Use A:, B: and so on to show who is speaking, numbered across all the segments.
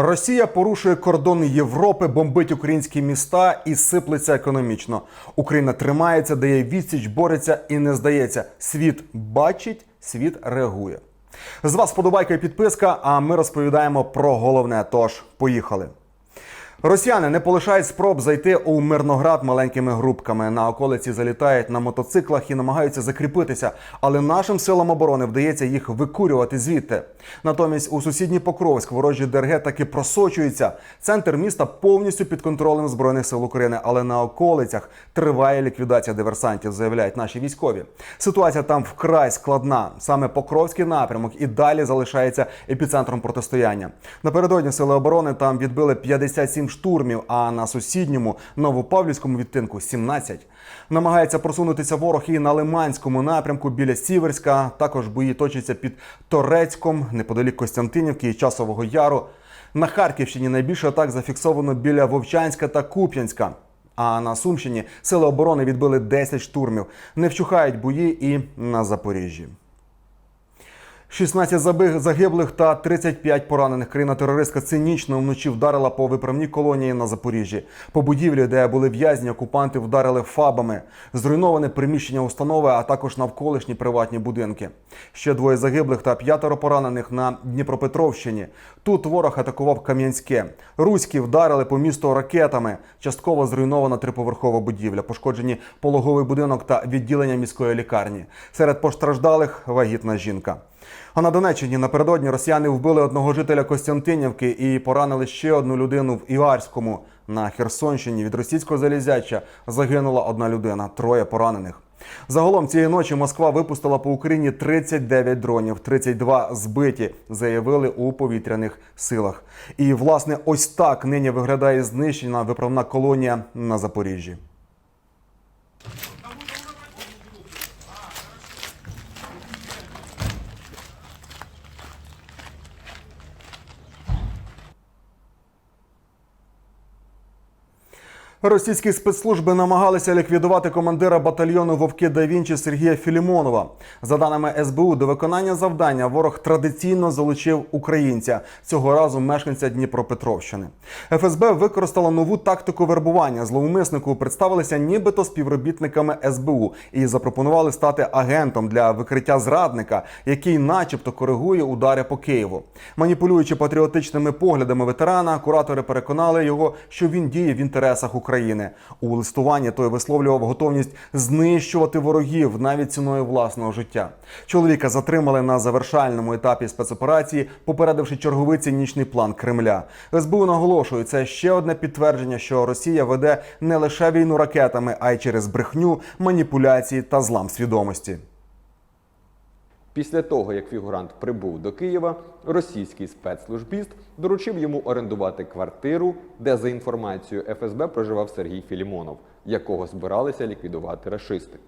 A: Росія порушує кордони Європи, бомбить українські міста і сиплеться економічно. Україна тримається, дає відсіч, бореться і не здається. Світ бачить, світ реагує. З вас подобайка і підписка. А ми розповідаємо про головне. Тож поїхали. Росіяни не полишають спроб зайти у Мирноград маленькими групками. На околиці залітають на мотоциклах і намагаються закріпитися, але нашим силам оборони вдається їх викурювати звідти. Натомість у сусідній Покровськ ворожі ДРГ таки просочуються. Центр міста повністю під контролем збройних сил України, але на околицях триває ліквідація диверсантів, заявляють наші військові. Ситуація там вкрай складна. Саме Покровський напрямок і далі залишається епіцентром протистояння. Напередодні сили оборони там відбили 57 штурмів, а на сусідньому новопавлівському відтинку 17. Намагається просунутися ворог і на Лиманському напрямку біля Сіверська. Також бої точаться під Торецьком, неподалік Костянтинівки і Часового Яру. На Харківщині найбільше атак зафіксовано біля Вовчанська та Куп'янська. А на Сумщині сили оборони відбили 10 штурмів. Не вщухають бої і на Запоріжжі. 16 загиблих та 35 поранених. Країна-терористка цинічно вночі вдарила по виправній колонії на Запоріжжі. По будівлі, де були в'язні, окупанти вдарили фабами. Зруйноване приміщення установи, а також навколишні приватні будинки. Ще двоє загиблих та п'ятеро поранених на Дніпропетровщині. Тут ворог атакував Кам'янське. Руські вдарили по місту ракетами. Частково зруйнована триповерхова будівля, пошкоджені пологовий будинок та відділення міської лікарні. Серед постраждалих вагітна жінка. А на Донеччині напередодні росіяни вбили одного жителя Костянтинівки і поранили ще одну людину в Іарському. На Херсонщині від російського залізяча загинула одна людина, троє поранених. Загалом цієї ночі Москва випустила по Україні 39 дронів, 32 збиті, заявили у повітряних силах. І власне ось так нині виглядає знищена виправна колонія на Запоріжжі. Російські спецслужби намагалися ліквідувати командира батальйону Вовки да Вінчі Сергія Філімонова. За даними СБУ, до виконання завдання ворог традиційно залучив українця цього разу мешканця Дніпропетровщини. ФСБ використала нову тактику вербування. Зловмиснику представилися нібито співробітниками СБУ і запропонували стати агентом для викриття зрадника, який, начебто, коригує удари по Києву. Маніпулюючи патріотичними поглядами ветерана, куратори переконали його, що він діє в інтересах України. У листуванні той висловлював готовність знищувати ворогів навіть ціною власного життя. Чоловіка затримали на завершальному етапі спецоперації, попередивши черговий цинічний план Кремля. СБУ наголошує, це ще одне підтвердження, що Росія веде не лише війну ракетами, а й через брехню, маніпуляції та злам свідомості.
B: Після того, як фігурант прибув до Києва, російський спецслужбіст доручив йому орендувати квартиру, де за інформацією ФСБ проживав Сергій Філімонов, якого збиралися ліквідувати рашисти.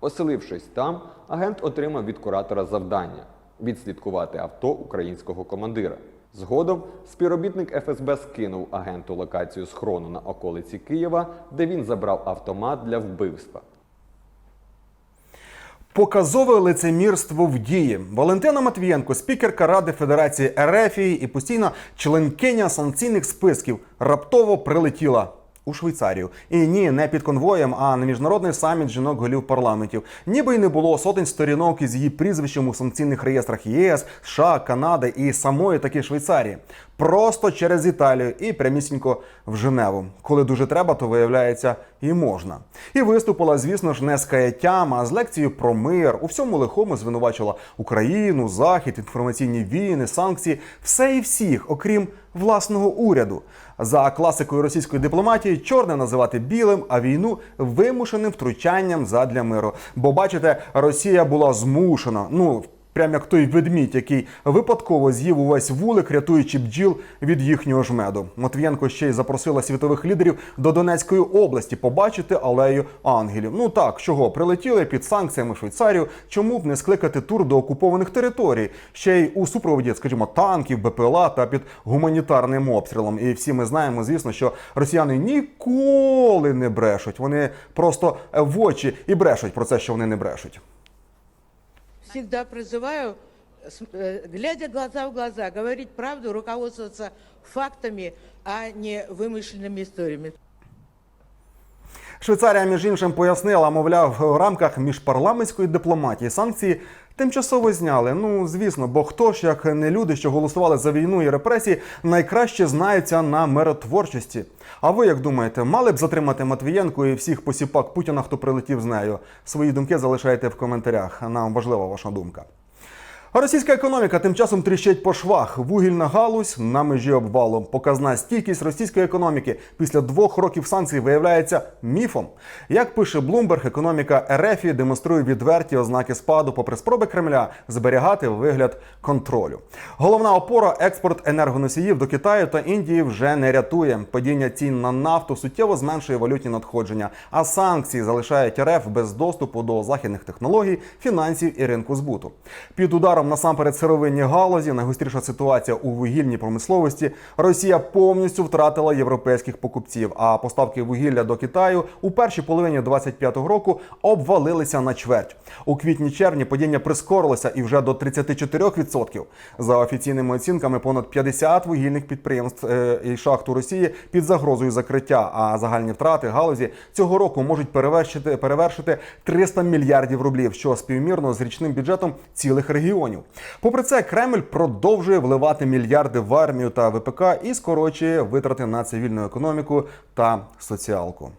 B: Оселившись там, агент отримав від куратора завдання відслідкувати авто українського командира. Згодом співробітник ФСБ скинув агенту локацію схрону на околиці Києва, де він забрав автомат для вбивства.
A: Показове лицемірство в дії. Валентина Матвієнко, спікерка Ради Федерації Ерефії і постійна членкиня санкційних списків, раптово прилетіла. У Швейцарію і ні, не під конвоєм, а на міжнародний саміт жінок голів парламентів. Ніби й не було сотень сторінок із її прізвищем у санкційних реєстрах ЄС, США, Канади і самої таки Швейцарії. Просто через Італію і прямісінько в Женеву. Коли дуже треба, то виявляється і можна. І виступила, звісно ж, не з каяттям, а з лекцією про мир. У всьому лихому звинувачила Україну, Захід, інформаційні війни, санкції, все і всіх, окрім власного уряду. За класикою російської дипломатії чорне називати білим, а війну вимушеним втручанням задля миру. Бо бачите, Росія була змушена. Ну прям як той ведмідь, який випадково з'їв увесь вулик, рятуючи бджіл від їхнього ж меду. Матвієнко ще й запросила світових лідерів до Донецької області побачити алею ангелів. Ну так, чого прилетіли під санкціями Швейцарію, чому б не скликати тур до окупованих територій, ще й у супроводі, скажімо, танків, БПЛА та під гуманітарним обстрілом. І всі ми знаємо, звісно, що росіяни ніколи не брешуть. Вони просто в очі і брешуть про це, що вони не брешуть
C: всегда призываю с- э, глядя глаза в глаза, говорить правду, руководствоваться фактами, а не вымышленными историями.
A: Швейцарія, між іншим, пояснила, мовляв, в рамках міжпарламентської дипломатії санкції тимчасово зняли. Ну, звісно, бо хто ж, як не люди, що голосували за війну і репресії, найкраще знаються на миротворчості. А ви як думаєте, мали б затримати Матвієнку і всіх посіпак Путіна, хто прилетів з нею? Свої думки залишайте в коментарях. Нам важлива ваша думка. А російська економіка тим часом тріщить по швах. Вугільна галузь на межі обвалу. Показна стійкість російської економіки після двох років санкцій виявляється міфом. Як пише Блумберг, економіка РФ демонструє відверті ознаки спаду, попри спроби Кремля зберігати вигляд контролю. Головна опора експорт енергоносіїв до Китаю та Індії вже не рятує. Падіння цін на нафту суттєво зменшує валютні надходження, а санкції залишають РФ без доступу до західних технологій, фінансів і ринку збуту. Під ударом насамперед сировинні галузі, найгостріша ситуація у вугільній промисловості. Росія повністю втратила європейських покупців. А поставки вугілля до Китаю у першій половині 25-го року обвалилися на чверть. У квітні-червні падіння прискорилося і вже до 34%. За офіційними оцінками, понад 50 вугільних підприємств е, і шахт у Росії під загрозою закриття. А загальні втрати галузі цього року можуть перевершити перевершити 300 мільярдів рублів, що співмірно з річним бюджетом цілих регіонів. Попри це, Кремль продовжує вливати мільярди в армію та ВПК і скорочує витрати на цивільну економіку та соціалку.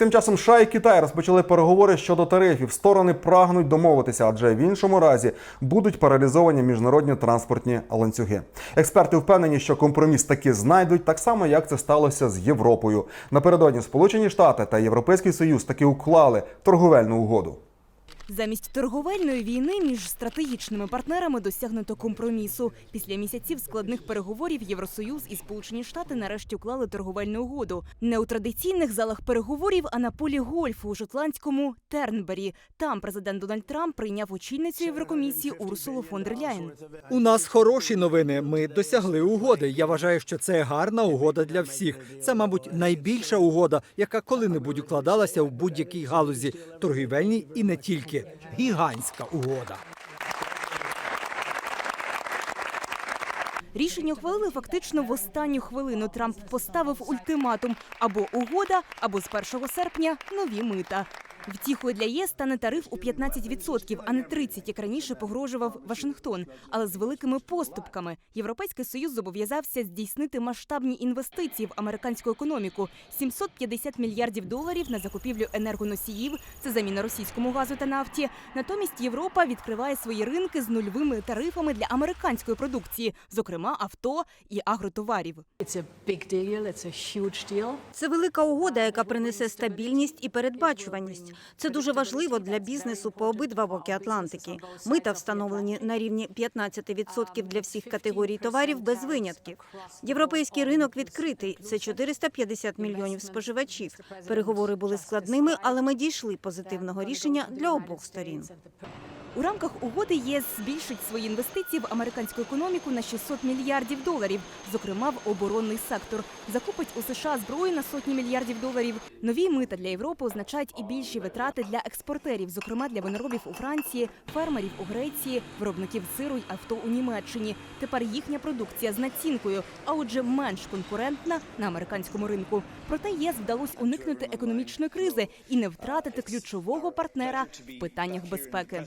A: Тим часом США і Китай розпочали переговори щодо тарифів. Сторони прагнуть домовитися, адже в іншому разі будуть паралізовані міжнародні транспортні ланцюги. Експерти впевнені, що компроміс таки знайдуть, так само як це сталося з Європою. Напередодні Сполучені Штати та Європейський Союз таки уклали торговельну угоду.
D: Замість торговельної війни між стратегічними партнерами досягнуто компромісу. Після місяців складних переговорів Євросоюз і Сполучені Штати нарешті уклали торговельну угоду. Не у традиційних залах переговорів, а на полі гольфу у шотландському Тернбері. Там президент Дональд Трамп прийняв очільницю Єврокомісії Урсулу фон дер Ляєн.
E: У нас хороші новини. Ми досягли угоди. Я вважаю, що це гарна угода для всіх. Це, мабуть, найбільша угода, яка коли-небудь укладалася в будь-якій галузі, торгівельній і не тільки. Гігантська угода.
D: Рішення ухвалили фактично в останню хвилину. Трамп поставив ультиматум або угода, або з 1 серпня нові мита. Втіхою для ЄС стане тариф у 15%, а не 30%, як раніше погрожував Вашингтон. Але з великими поступками Європейський союз зобов'язався здійснити масштабні інвестиції в американську економіку: 750 мільярдів доларів на закупівлю енергоносіїв. Це заміна російському газу та нафті. Натомість Європа відкриває свої ринки з нульовими тарифами для американської продукції, зокрема авто і агротоварів.
F: Це велика угода, яка принесе стабільність і передбачуваність. Це дуже важливо для бізнесу по обидва боки Атлантики. Мита встановлені на рівні 15% для всіх категорій товарів без винятків. Європейський ринок відкритий. Це 450 мільйонів споживачів. Переговори були складними, але ми дійшли позитивного рішення для обох сторін.
D: У рамках угоди ЄС збільшить свої інвестиції в американську економіку на 600 мільярдів доларів, зокрема в оборонний сектор. Закупить у США зброї на сотні мільярдів доларів. Нові мита для Європи означають і більші витрати для експортерів, зокрема для виноробів у Франції, фермерів у Греції, виробників сиру й авто у Німеччині. Тепер їхня продукція з націнкою, а отже, менш конкурентна на американському ринку. Проте ЄС вдалося уникнути економічної кризи і не втратити ключового партнера в питаннях безпеки.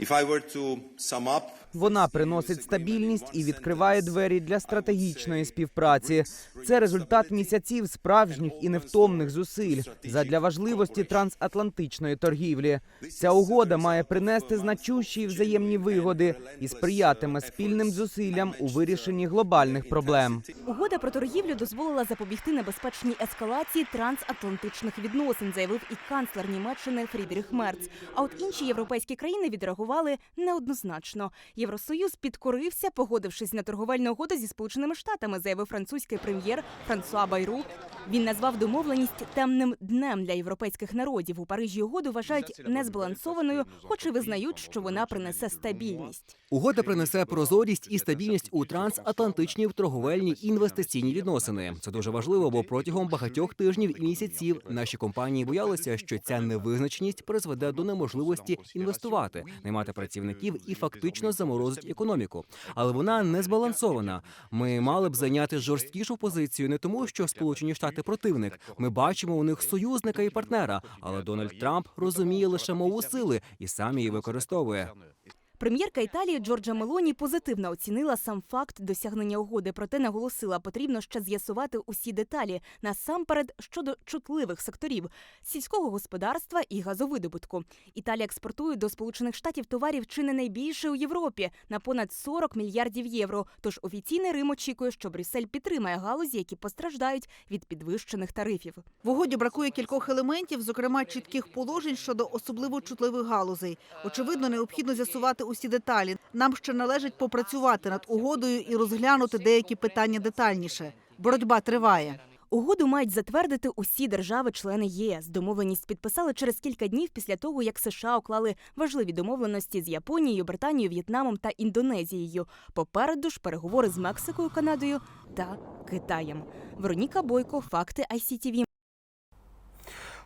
G: If I were to sum up
H: Вона приносить стабільність і відкриває двері для стратегічної співпраці. Це результат місяців справжніх і невтомних зусиль задля важливості трансатлантичної торгівлі. Ця угода має принести значущі взаємні вигоди і сприятиме спільним зусиллям у вирішенні глобальних проблем.
D: Угода про торгівлю дозволила запобігти небезпечній ескалації трансатлантичних відносин, заявив і канцлер Німеччини Фрідріх Мерц. А от інші європейські країни відреагували неоднозначно. Євросоюз підкорився, погодившись на торговельну угоду зі сполученими штатами, заявив французький прем'єр Франсуа Байру. Він назвав домовленість темним днем для європейських народів. У Парижі угоду вважають незбалансованою, хоч і визнають, що вона принесе стабільність.
I: Угода принесе прозорість і стабільність у трансатлантичні торговельні інвестиційні відносини. Це дуже важливо, бо протягом багатьох тижнів і місяців наші компанії боялися, що ця невизначеність призведе до неможливості інвестувати, наймати працівників і фактично заморозить економіку. Але вона не збалансована. Ми мали б зайняти жорсткішу позицію не тому, що Сполучені Штати противник. Ми бачимо у них союзника і партнера. Але Дональд Трамп розуміє лише мову сили і сам її використовує.
D: Прем'єрка Італії Джорджа Мелоні позитивно оцінила сам факт досягнення угоди, проте наголосила, потрібно ще з'ясувати усі деталі насамперед щодо чутливих секторів сільського господарства і газовидобутку. Італія експортує до Сполучених Штатів товарів чи не найбільше у Європі на понад 40 мільярдів євро. Тож офіційний Рим очікує, що Брюссель підтримає галузі, які постраждають від підвищених тарифів.
J: В угоді бракує кількох елементів, зокрема чітких положень щодо особливо чутливих галузей. Очевидно, необхідно з'ясувати усі деталі. Нам ще належить попрацювати над угодою і розглянути деякі питання детальніше. Боротьба триває.
D: Угоду мають затвердити усі держави-члени ЄС. Домовленість підписали через кілька днів після того, як США уклали важливі домовленості з Японією, Британією, В'єтнамом та Індонезією. Попереду ж переговори з Мексикою, Канадою та Китаєм. Вероніка Бойко, факти ICTV.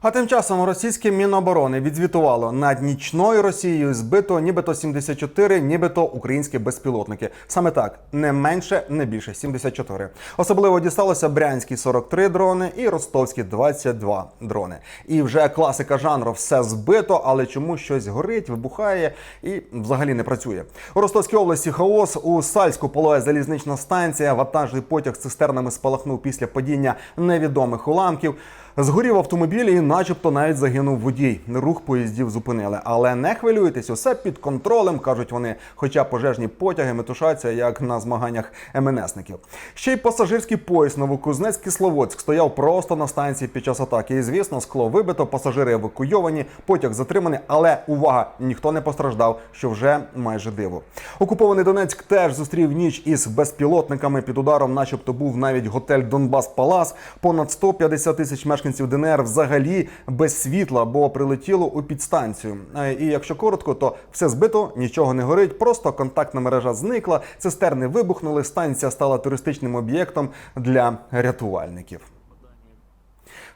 A: А тим часом російське міноборони відзвітувало над нічною Росією збито нібито 74, нібито українські безпілотники. Саме так, не менше, не більше 74. Особливо дісталося брянські 43 дрони і ростовські 22 дрони. І вже класика жанру все збито, але чому щось горить, вибухає і взагалі не працює. У Ростовській області хаос у Сальську полоє залізнична станція. Вантажний потяг з цистернами спалахнув після падіння невідомих уламків. Згорів автомобіль і, начебто, навіть загинув водій. Рух поїздів зупинили. Але не хвилюйтесь, усе під контролем, кажуть вони. Хоча пожежні потяги метушаться як на змаганнях МНСників. Ще й пасажирський поїзд Новокузнець Кисловодськ стояв просто на станції під час атаки. І звісно, скло вибито, пасажири евакуйовані, потяг затриманий. Але увага, ніхто не постраждав, що вже майже диво. Окупований Донецьк теж зустрів ніч із безпілотниками. Під ударом, начебто, був навіть готель Донбас Палас. Понад 150 тисяч мешканців ДНР взагалі без світла, бо прилетіло у підстанцію. Е, І якщо коротко, то все збито, нічого не горить. Просто контактна мережа зникла, цистерни вибухнули. Станція стала туристичним об'єктом для рятувальників.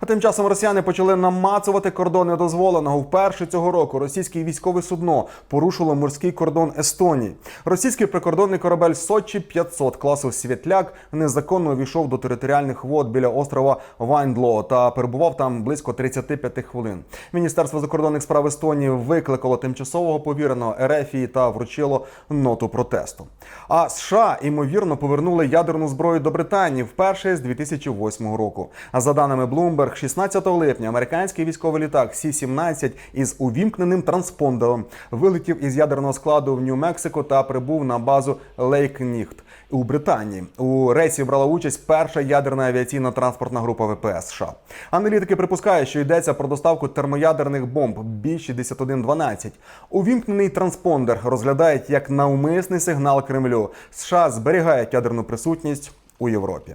A: А тим часом росіяни почали намацувати кордони дозволеного. Вперше цього року російське військове судно порушило морський кордон Естонії. Російський прикордонний корабель Сочі 500 класу Світляк незаконно увійшов до територіальних вод біля острова Вайндло та перебував там близько 35 хвилин. Міністерство закордонних справ Естонії викликало тимчасового повіреного Ерефії та вручило ноту протесту. А США ймовірно повернули ядерну зброю до Британії вперше з 2008 року. А за даними Bloomberg, 16 липня американський військовий літак Сі-17 із увімкненим транспондером вилетів із ядерного складу в Нью-Мексико та прибув на базу Лейк Ніхт у Британії. У рейсі брала участь перша ядерна авіаційна транспортна група ВПС США. Аналітики припускають, що йдеться про доставку термоядерних бомб Бі-6112. Увімкнений транспондер розглядають як навмисний сигнал Кремлю. США зберігають ядерну присутність у Європі.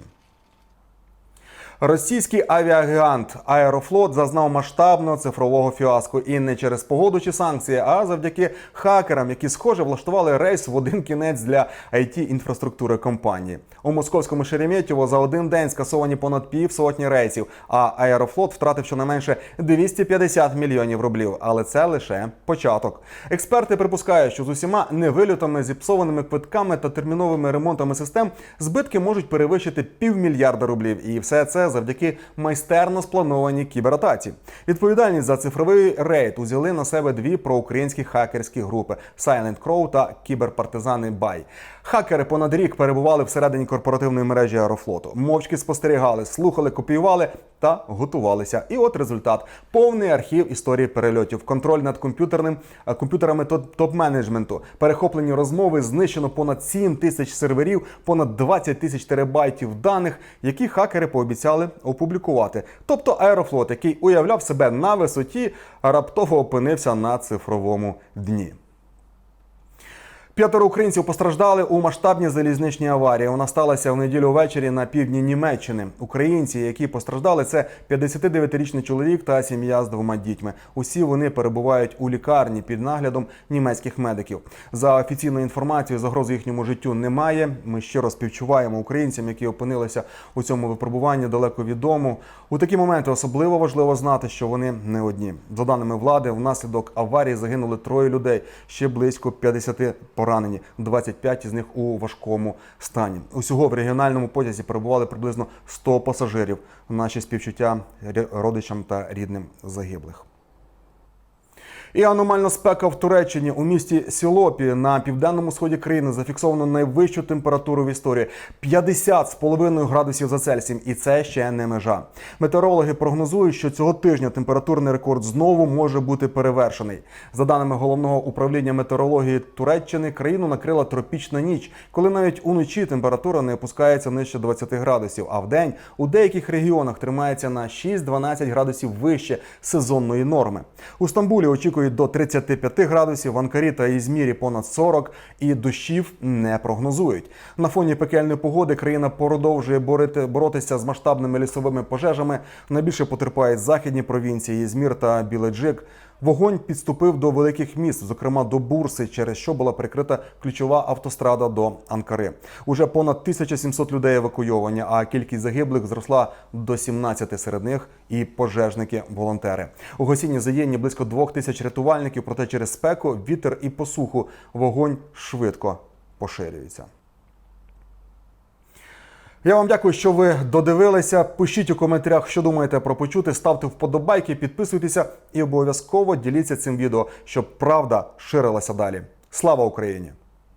A: Російський авіагігант Аерофлот зазнав масштабного цифрового фіаско і не через погоду чи санкції, а завдяки хакерам, які схоже влаштували рейс в один кінець для it інфраструктури компанії. У московському Шереметьєво за один день скасовані понад півсотні рейсів. А Аерофлот втратив щонайменше 250 мільйонів рублів. Але це лише початок. Експерти припускають, що з усіма невильотами, зіпсованими квитками та терміновими ремонтами систем збитки можуть перевищити півмільярда рублів. І все це завдяки майстерно спланованій кібератаці. Відповідальність за цифровий рейд узяли на себе дві проукраїнські хакерські групи Silent Crow та кіберпартизани Бай. Хакери понад рік перебували всередині корпоративної мережі Аерофлоту. Мовчки спостерігали, слухали, копіювали та готувалися. І от результат: повний архів історії перельотів, контроль над комп'ютерним а, комп'ютерами топ- топ-менеджменту, перехоплені розмови, знищено понад 7 тисяч серверів, понад 20 тисяч терабайтів даних, які хакери пообіцяли опублікувати. Тобто Аерофлот, який уявляв себе на висоті, раптово опинився на цифровому дні. П'ятеро українців постраждали у масштабній залізничній аварії. Вона сталася в неділю ввечері на півдні Німеччини. Українці, які постраждали, це 59-річний чоловік та сім'я з двома дітьми. Усі вони перебувають у лікарні під наглядом німецьких медиків. За офіційною інформацією, загрози їхньому життю немає. Ми щиро співчуваємо українцям, які опинилися у цьому випробуванні далеко від дому. У такі моменти особливо важливо знати, що вони не одні. За даними влади, внаслідок аварії загинули троє людей, ще близько 50 поранені, 25 із них у важкому стані. Усього в регіональному потязі перебували приблизно 100 пасажирів. Наші співчуття родичам та рідним загиблих. І аномальна спека в Туреччині у місті Сілопі на південному сході країни зафіксовано найвищу температуру в історії 50,5 градусів за Цельсієм, і це ще не межа. Метеорологи прогнозують, що цього тижня температурний рекорд знову може бути перевершений. За даними головного управління метеорології Туреччини, країну накрила тропічна ніч, коли навіть уночі температура не опускається нижче 20 градусів, а вдень у деяких регіонах тримається на 6-12 градусів вище сезонної норми. У Стамбулі очікують до 35 градусів, в Анкарі та Ізмірі понад 40 і дощів не прогнозують. На фоні пекельної погоди країна продовжує борити, боротися з масштабними лісовими пожежами. Найбільше потерпають західні провінції Ізмір та Біледжик. Вогонь підступив до великих міст, зокрема до Бурси, через що була прикрита ключова автострада до Анкари. Уже понад 1700 людей евакуйовані, а кількість загиблих зросла до 17 серед них і пожежники-волонтери. У гасінні задіяні близько двох тисяч рятувальників, проте через спеку, вітер і посуху вогонь швидко поширюється. Я вам дякую, що ви додивилися. Пишіть у коментарях, що думаєте про почути, ставте вподобайки, підписуйтеся і обов'язково діліться цим відео, щоб правда ширилася далі. Слава Україні!